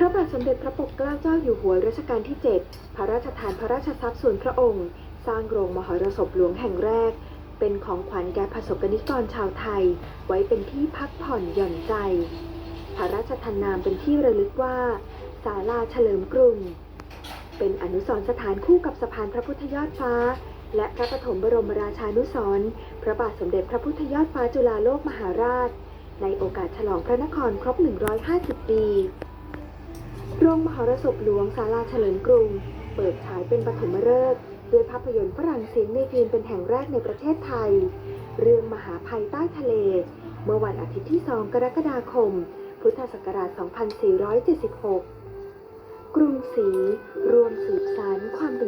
พระบาทสมเด็จพระปกเกล้าเจ้าอยู่หัวรัชกาลที่ 7 พระราชทานพระราชทรัพย์ส่วนพระองค์ สร้างโรงมหรสพหลวงแห่งแรก เป็นของขวัญแก่ประสบกนิกรชาวไทย ไว้เป็นที่พักผ่อนหย่อนใจ พระราชทานนามเป็นที่ระลึกว่า ศาลาเฉลิมกรุง เป็นอนุสรณ์สถานคู่กับสะพานพระพุทธยอดฟ้า และพระปฐมบรมราชานุสรณ์พระบาทสมเด็จพระพุทธยอดฟ้าจุฬาโลกมหาราช ในโอกาสฉลองพระนครครบ 150 ปี โรงมหรสพหลวงศาลาเฉลิมกรุง เปิดฉายเป็นปฐมฤกษ์ด้วยภาพยนตร์ฝรั่งเศสในจีนเป็นแห่งแรกในประเทศไทย เรื่องมหาภัยใต้ทะเล เมื่อวันอาทิตย์ที่ 2 กรกฎาคม พุทธศักราช 2476 กรุงศรีรวมสืบสารความรู้